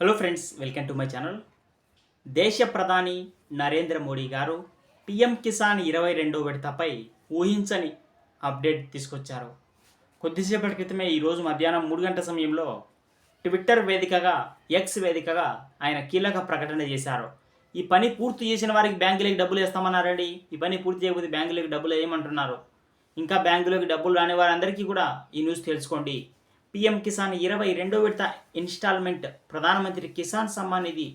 Hello friends welcome to my channel దేశ ప్రధాని నరేంద్ర మోడీ గారు పిఎం కిసాన్ ఇరవై రెండో విడతపై ఊహించని అప్డేట్ తీసుకొచ్చారు. కొద్దిసేపటి క్రితమే ఈరోజు మధ్యాహ్నం మూడు గంటల సమయంలో ట్విట్టర్ వేదికగా ఎక్స్ వేదికగా ఆయన కీలక ప్రకటన చేశారు. ఈ పని పూర్తి చేసిన వారికి బ్యాంకులకి డబ్బులు వేస్తామన్నారండి. ఈ పని పూర్తి చేయకపోతే బ్యాంకులకి డబ్బులు వేయమంటున్నారు. ఇంకా బ్యాంకులోకి డబ్బులు రాని వారందరికీ కూడా ఈ న్యూస్ తెలుసుకోండి. పిఎం కిసాన్ ఇరవై రెండో విడత ఇన్స్టాల్మెంట్ ప్రధానమంత్రి కిసాన్ సమ్మాన్ నిధి.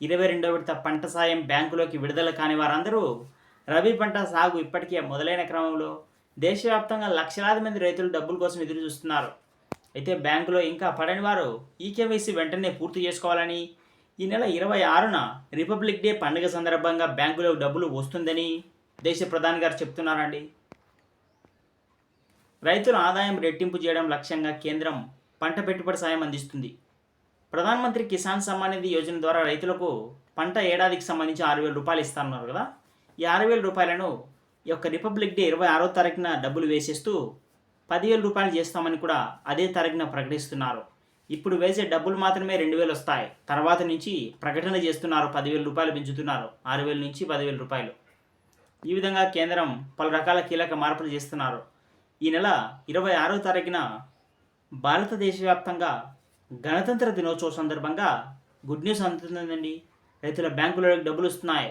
ఇరవై రెండో విడత పంట సాయం బ్యాంకులోకి విడుదల కాని వారందరూ రబీ పంట సాగు ఇప్పటికే మొదలైన క్రమంలో దేశవ్యాప్తంగా లక్షలాది మంది రైతులు డబ్బుల కోసం ఎదురు చూస్తున్నారు. అయితే బ్యాంకులో ఇంకా పడని వారు ఈకేవైసీ వెంటనే పూర్తి చేసుకోవాలని ఈ నెల ఇరవై ఆరున రిపబ్లిక్ డే పండుగ సందర్భంగా బ్యాంకులో డబ్బులు వస్తుందని దేశ ప్రధాని గారు చెప్తున్నారండి. రైతుల ఆదాయం రెట్టింపు చేయడం లక్ష్యంగా కేంద్రం పంట పెట్టుబడి సాయం అందిస్తుంది. ప్రధానమంత్రి కిసాన్ సమ్మాన్ నిధి యోజన ద్వారా రైతులకు పంట ఏడాదికి సంబంధించి ఆరు వేల రూపాయలు ఇస్తున్నారు కదా. ఈ ఆరు వేల రూపాయలను ఈ యొక్క రిపబ్లిక్ డే ఇరవై ఆరో తారీఖున డబ్బులు వేసేస్తూ పదివేల రూపాయలు చేస్తామని కూడా అదే తారీఖున ప్రకటిస్తున్నారు. ఇప్పుడు వేసే డబ్బులు మాత్రమే రెండు వేలు వస్తాయి. తర్వాత నుంచి ప్రకటన చేస్తున్నారు. పదివేల రూపాయలు పెంచుతున్నారు. ఆరు వేల నుంచి పదివేల రూపాయలు. ఈ విధంగా కేంద్రం పలు రకాల కీలక మార్పులు చేస్తున్నారు. ఈ నెల ఇరవై ఆరో తారీఖున భారతదేశ వ్యాప్తంగా గణతంత్ర దినోత్సవం సందర్భంగా గుడ్ న్యూస్ అందుతుందండి. రైతుల బ్యాంకులకు డబ్బులు వస్తున్నాయి.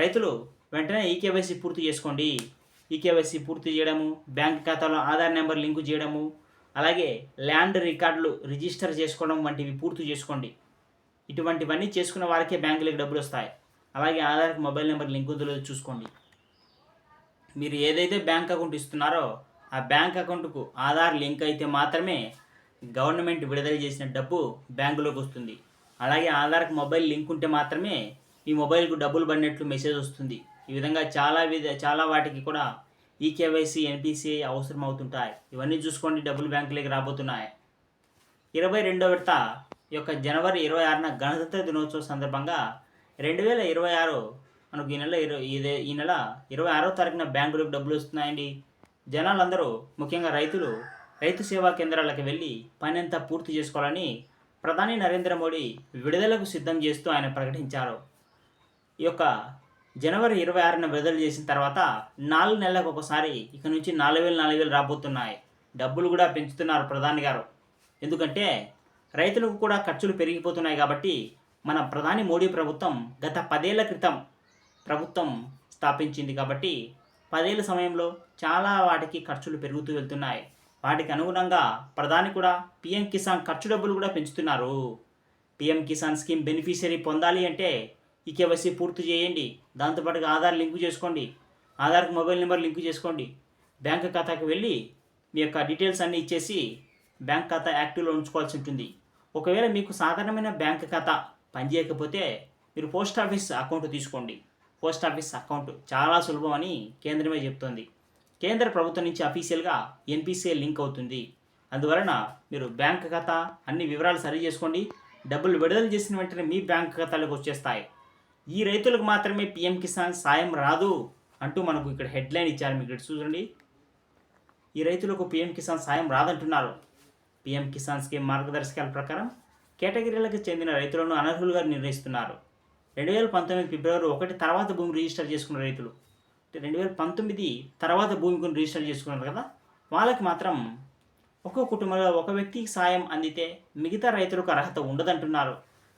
రైతులు వెంటనే ఈకేవైసీ పూర్తి చేసుకోండి. ఈకేవైసీ పూర్తి చేయడము బ్యాంక్ ఖాతాలో ఆధార్ నెంబర్ లింకు చేయడము అలాగే ల్యాండ్ రికార్డులు రిజిస్టర్ చేసుకోవడం వంటివి పూర్తి చేసుకోండి. ఇటువంటివన్నీ చేసుకున్న వారికే బ్యాంకులకు డబ్బులు వస్తాయి. అలాగే ఆధార్కి మొబైల్ నెంబర్ లింకు చూసుకోండి. మీరు ఏదైతే బ్యాంక్ అకౌంట్ ఇస్తున్నారో ఆ బ్యాంక్ అకౌంట్కు ఆధార్ లింక్ అయితే మాత్రమే గవర్నమెంట్ విడుదల చేసిన డబ్బు బ్యాంకులోకి వస్తుంది. అలాగే ఆధార్కు మొబైల్ లింక్ ఉంటే మాత్రమే మీ మొబైల్కు డబ్బులు పడినట్లు మెసేజ్ వస్తుంది. ఈ విధంగా చాలా విధ చాలా వాటికి కూడా ఈ కేవైసీ ఎన్పిసిఐ అవసరం అవుతుంటాయి ఇవన్నీ చూసుకోండి డబ్బులు బ్యాంకులోకి రాబోతున్నాయి. ఇరవై రెండో విడత ఈ యొక్క జనవరి ఇరవై ఆరున గణతంత్ర దినోత్సవం సందర్భంగా రెండు వేల ఇరవై ఆరు మనకు ఈ నెల ఇరవై ఇదే ఈ నెల ఇరవై ఆరో తారీఖున బ్యాంకులకు డబ్బులు వస్తున్నాయండి. జనాలందరూ ముఖ్యంగా రైతులు రైతు సేవా కేంద్రాలకు వెళ్ళి పనంతా పూర్తి చేసుకోవాలని ప్రధాని నరేంద్ర మోడీ విడుదలకు సిద్ధం చేస్తూ ఆయన ప్రకటించారు. ఈ యొక్క జనవరి ఇరవై ఆరున విడుదల చేసిన తర్వాత నాలుగు నెలలకు ఒకసారి ఇక నుంచి నాలుగు వేలు నాలుగు వేలు రాబోతున్నాయి. డబ్బులు కూడా పెంచుతున్నారు ప్రధాని గారు. ఎందుకంటే రైతులకు కూడా ఖర్చులు పెరిగిపోతున్నాయి కాబట్టి మన ప్రధాని మోడీ ప్రభుత్వం గత పదేళ్ళ క్రితం ప్రభుత్వం స్థాపించింది కాబట్టి పదేళ్ళ సమయంలో చాలా వాటికి ఖర్చులు పెరుగుతూ వెళ్తున్నాయి. వాటికి అనుగుణంగా ప్రధాని కూడా పిఎం కిసాన్ ఖర్చు డబ్బులు కూడా పెంచుతున్నారు. పిఎం కిసాన్ స్కీమ్ బెనిఫిషియరీ పొందాలి అంటే ఈ కేవైసీ పూర్తి చేయండి. దాంతోపాటుగా ఆధార్ లింకు చేసుకోండి. ఆధార్కి మొబైల్ నెంబర్ లింకు చేసుకోండి. బ్యాంక్ ఖాతాకి వెళ్ళి మీ యొక్క డీటెయిల్స్ అన్నీ ఇచ్చేసి బ్యాంక్ ఖాతా యాక్టివ్లో ఉంచుకోవాల్సి ఉంటుంది. ఒకవేళ మీకు సాధారణమైన బ్యాంక్ ఖాతా పనిచేయకపోతే మీరు పోస్ట్ ఆఫీస్ అకౌంట్ తీసుకోండి. పోస్ట్ ఆఫీస్ అకౌంట్ చాలా సులభం అని కేంద్రమే చెప్తోంది. కేంద్ర ప్రభుత్వం నుంచి అఫీషియల్గా ఎన్పిసిఐ లింక్ అవుతుంది. అందువలన మీరు బ్యాంక్ ఖాతా అన్ని వివరాలు సరి చేసుకోండి. డబ్బులు విడుదల చేసిన వెంటనే మీ బ్యాంక్ ఖాతాలకు వచ్చేస్తాయి. ఈ రైతులకు మాత్రమే పిఎం కిసాన్ సాయం రాదు అంటూ మనకు ఇక్కడ హెడ్లైన్ ఇచ్చారు. మీకు ఇక్కడ చూడండి. ఈ రైతులకు పిఎం కిసాన్ సాయం రాదంటున్నారు. పిఎం కిసాన్ స్కీమ్ మార్గదర్శకాల ప్రకారం కేటగిరీలకు చెందిన రైతులను అనర్హులుగా నిర్ణయిస్తున్నారు. రెండు వేల పంతొమ్మిది ఫిబ్రవరి ఒకటి తర్వాత భూమి రిజిస్టర్ చేసుకున్న రైతులు. రెండు వేల పంతొమ్మిది తర్వాత భూమి కొని రిజిస్టర్ చేసుకున్నారు కదా? వాళ్ళకి మాత్రం ఒక్కో కుటుంబంలో ఒక వ్యక్తికి సాయం అందితే మిగతా రైతులకు అర్హత ఉండదంటున్నారు.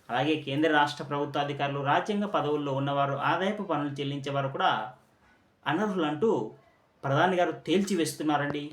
అలాగే కేంద్ర రాష్ట్ర ప్రభుత్వ అధికారులు రాజ్యాంగ పదవుల్లో ఉన్నవారు ఆదాయపు పనులు చెల్లించేవారు కూడా అనర్హులు అంటూ ప్రధాని గారు తేల్చి వేస్తున్నారండి